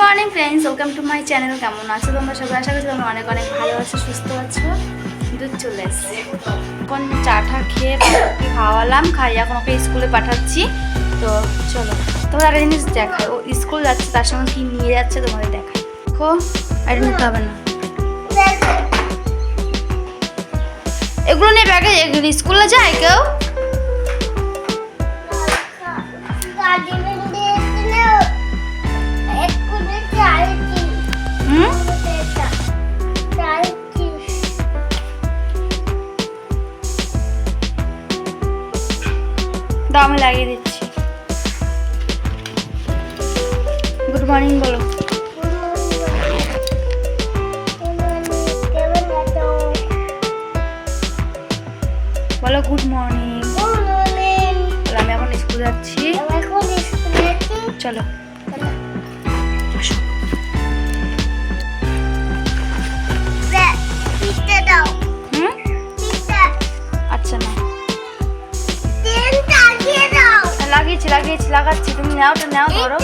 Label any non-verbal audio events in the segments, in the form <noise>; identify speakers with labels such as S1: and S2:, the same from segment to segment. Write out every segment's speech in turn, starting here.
S1: Morning friends welcome to my channel কেমন আছো তোমরা সবাই? আশা করছি তোমরা অনেক অনেক ভালো আছো, সুস্থ আছো। দুধ চলে এসছে। এখন চাটা খেয়ে বাবাকে খাওয়ালাম। খাইয়ে এখন ওকে স্কুলে পাঠাচ্ছি। তো চলো, তোমরা একটা জিনিস দেখায় ও স্কুল যাচ্ছে, তার সঙ্গে কি নিয়ে যাচ্ছে তোমাদের দেখায় দেখো এটা নিতে হবে না। এগুলো নিয়ে ব্যাগে স্কুলে যায় কেউ? আমি লাগিয়ে দিচ্ছি। গুড মর্নিং বলো। বলো গুড মর্নিং। আমি এখন স্কুল যাচ্ছি। চলো। লাগাচ্ছি তুমি নাও তো নাও ধরো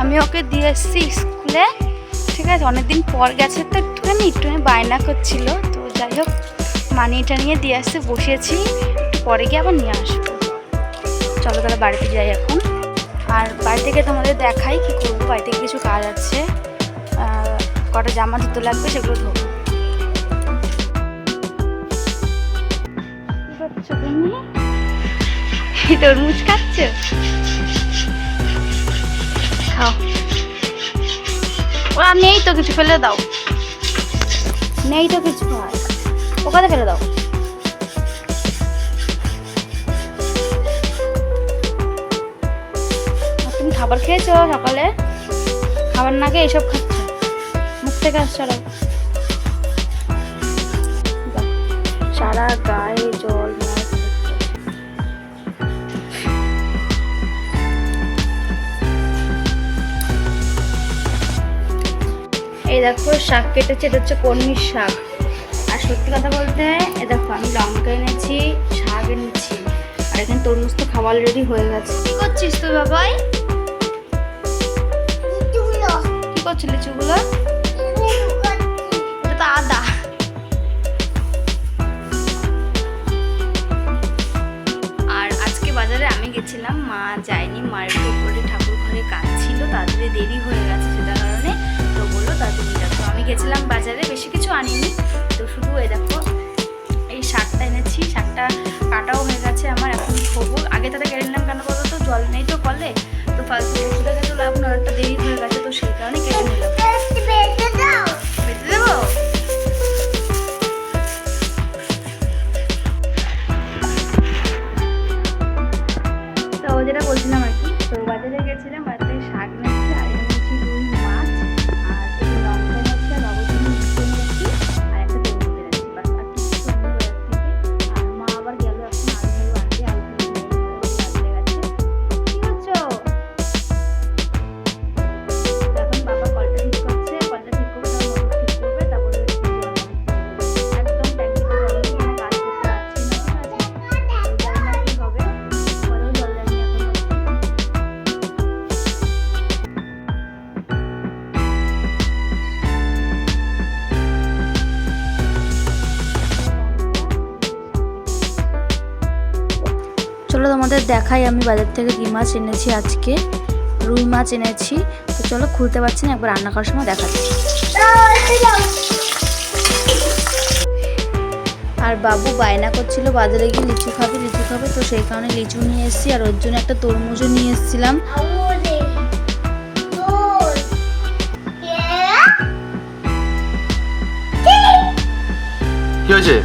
S1: আমি ওকে দিয়ে এসেছি স্কুলে ঠিক আছে, অনেকদিন পর গেছে, তো একটুখানি একটুখানি বায়না করছিল। তো যাই হোক, মানিটা নিয়ে দিয়ে আসতে বসেছি পরে গিয়ে আবার নিয়ে আসব। চলো তাহলে বাড়িতে যাই এখন। আর বাড়ি থেকে তোমাদের দেখাই কি করব বাড়ি থেকে কিছু কাজ আছে। কটা জামা ধুতে লাগবে সেগুলো ধোবো তরমুজ খাচ্ছ? ওরা নেই তো কিছু, ফেলে দাও। নেই তো কিছু আর ওখানে ফেলে দাও। তুমি খাবার খেয়েছো সকালে? খাবার না খেয়ে এইসব খাচ্ছ? মুখ থেকে আসছো সারা গায়ে জল। এই দেখো শাক কেটেছে এটা হচ্ছে কর্মীর শাক। আর সত্যি কথা বলতে এ দেখো আমি লঙ্কা এনেছি শাক এনেছি। আর এখানে তরমুজ তো খাবার রেডি হয়ে গেছে। কি করছিস তুই বাবাই? কি করছিস লিচুগুলো? তোমাদের দেখাই আমি বাজার থেকে কি মাছ এনেছি আজকে। রুই মাছ এনেছি। তো চলো খুলতে পারছি না একবার রান্না করার সময় দেখাচ্ছি। আর বাবু বায়না করছিল বাজারে গিয়ে লিচু খাবে লিচু খাবে তো সেই কারণে লিচু নিয়ে এসেছি আর ওর জন্য একটা তরমুজও নিয়ে এসেছিলাম।
S2: কি হয়েছে?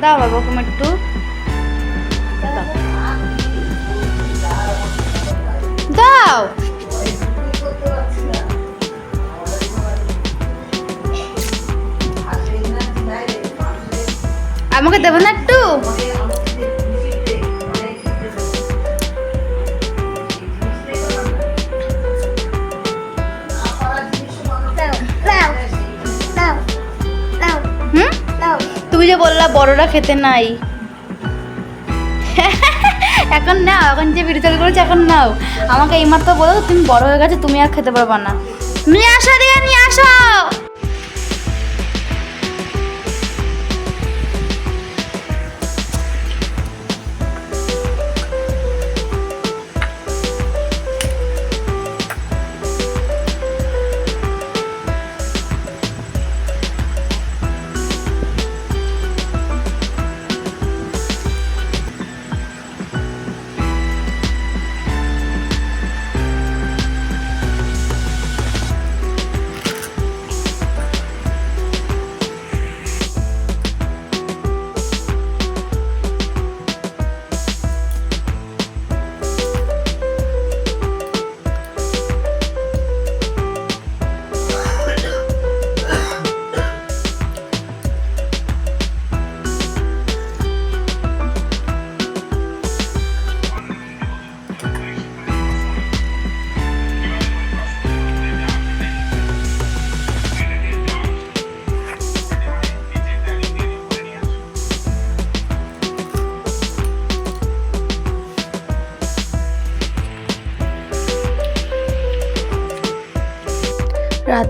S1: দাও বাবা তোমার একটু। দাও। আমাকে দেবো না একটু? বললা বড়রা খেতে নাই। <laughs> এখন নাও এখন যে চালু করেছে এখন নাও। আমাকে এইমাত্র বলো তুমি বড় হয়ে গেছে তুমি আর খেতে পারবা না। নিয়ে আসো দিয়ে নিয়ে আসো।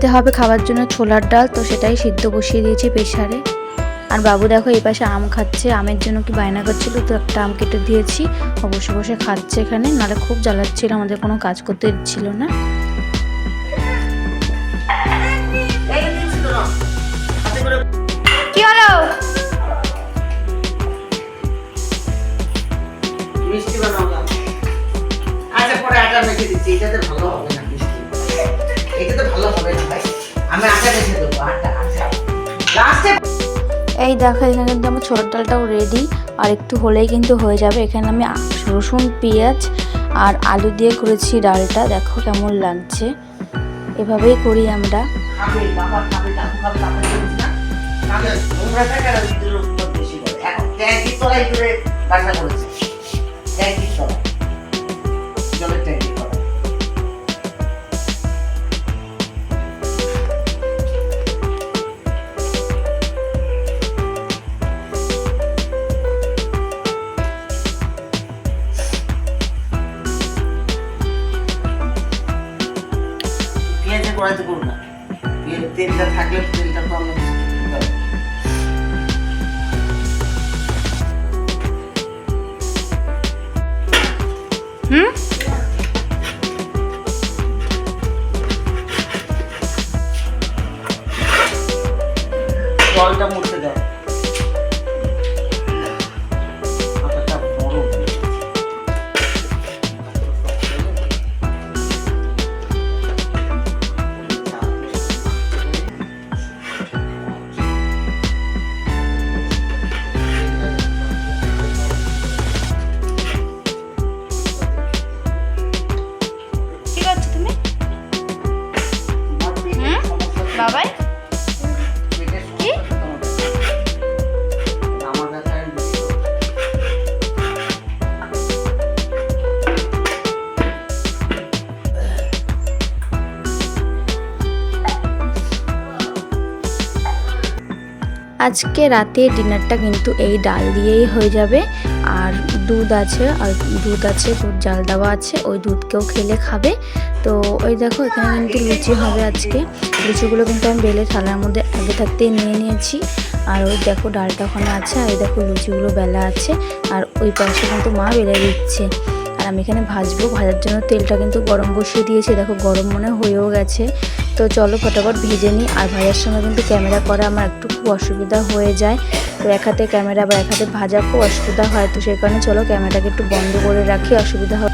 S1: রাতে হবে খাওয়ার জন্য ছোলার ডাল, তো সেটাই সিদ্ধ বসিয়ে দিয়েছি প্রেশারে আর বাবু দেখো এই পাশে আম খাচ্ছে, আমের জন্য কি বায়না করছিল, তো একটা আম কেটে দিয়েছি। ও বসে বসে খাচ্ছে এখানে, নাহলে খুব জ্বালাচ্ছিল, আমাদের কোনো কাজ করতে দিচ্ছিল না।
S2: মিষ্টি বানালাম আচ্ছা পরে আটা মেখে দিচ্ছি, এটাতে ভালো হবে। না মিষ্টি ভালো হবে না ভাই। আমি আটা মেখে দেবো আটা আটা। লাস্টে
S1: এই দেখো এখানে কিন্তু আমার ছোলার ডালটাও রেডি আর একটু হলেই কিন্তু হয়ে যাবে। এখানে আমি রসুন পেঁয়াজ আর আলু দিয়ে করেছি ডালটা। দেখো কেমন লাগছে। এভাবেই করি আমরা।
S2: এখন ট্যাঙ্কির তলায় করে বাসা করেছে। ট্যাঙ্কির তলায়। জলটা মুছতে
S1: আজকে রাতে ডিনারটা কিন্তু এই ডাল দিয়েই হয়ে যাবে। আর দুধ আছে, আর দুধ আছে, দুধ জাল দেওয়া আছে, ওই দুধকেও খেলে খাবে। তো ওই দেখো, এখানে কিন্তু লুচি হবে আজকে। লুচিগুলো কিন্তু আমি বেলে থালার মধ্যে আগে থাকতেই নিয়ে নিয়েছি। আর ওই দেখো, ডালটা ওখানে আছে, আর ওই দেখো লুচিগুলো বেলা আছে। আর ওই পাশে কিন্তু মা বেলে দিচ্ছে। আমি এখানে ভাজবো ভাজার জন্য তেলটা কিন্তু গরম বসিয়ে দিয়েছি। দেখো গরম মনে হয়েও গেছে। তো চলো ফটাফট ভেজে নিই। আর ভাজার সময় কিন্তু ক্যামেরা করা আমার একটু খুব অসুবিধা হয়ে যায়। তো এক হাতে ক্যামেরা বা এক হাতে ভাজা খুব অসুবিধা হয়। তো সেই কারণে চলো ক্যামেরাকে একটু বন্ধ করে রাখি অসুবিধা হয়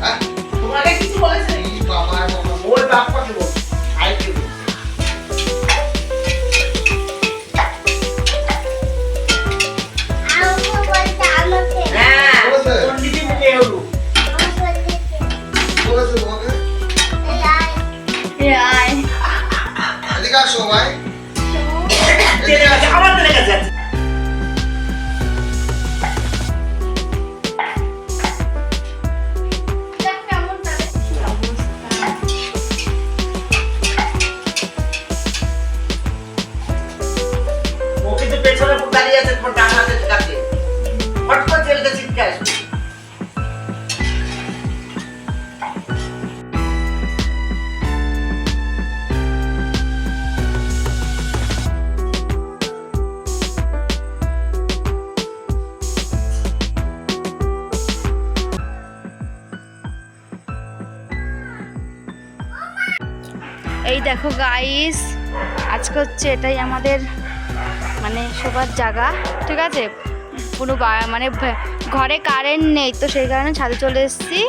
S1: হ্যাঁ?
S2: তোমাকে কিছু বলেছে?
S3: এই বাবা, বাবা।
S2: ওই বাপ্পাকে বল। বল। হ্যাঁ,
S3: বলেছে?
S2: পণ্ডিতই মিলে হলো।
S3: বলেছে
S1: দেখো গাইস আজকে হচ্ছে এটাই আমাদের মানে শোবার জায়গা, ঠিক আছে? কোনো মানে ঘরে কারেন্ট নেই, তো সেই কারণে ছাদে চলে এসেছি।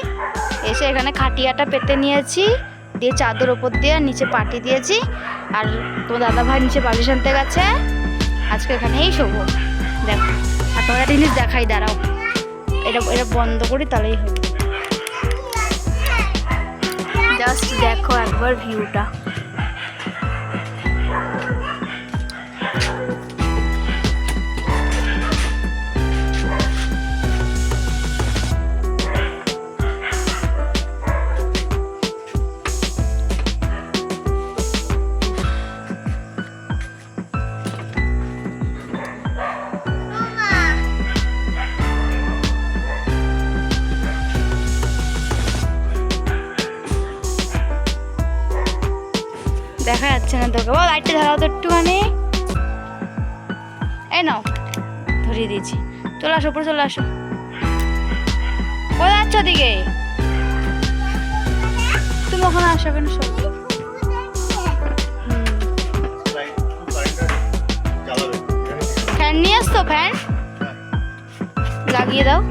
S1: এসে এখানে খাটিয়াটা পেতে নিয়েছি, দিয়ে চাদর ওপর দিয়ে নিচে পাটি দিয়েছি। আর তো দাদা ভাই নিচে বালিশ আনতে গেছে। আজকে এখানেই শোবো। দেখো, আর তোমার একটা জিনিস দেখাই, দাঁড়াও। এটা এটা বন্ধ করি, তাহলেই হবে জাস্ট দেখো একবার ভিউটা ধরাও তো এই নাও, ধরিয়ে দিয়েছি। চলে আসো, উপরে চলে আসো। কোথায় যাচ্ছ ওদিকে? তুমি ওখানে আসো কেন সব। ফ্যান নিয়ে আসতো ফ্যান? লাগিয়ে দাও।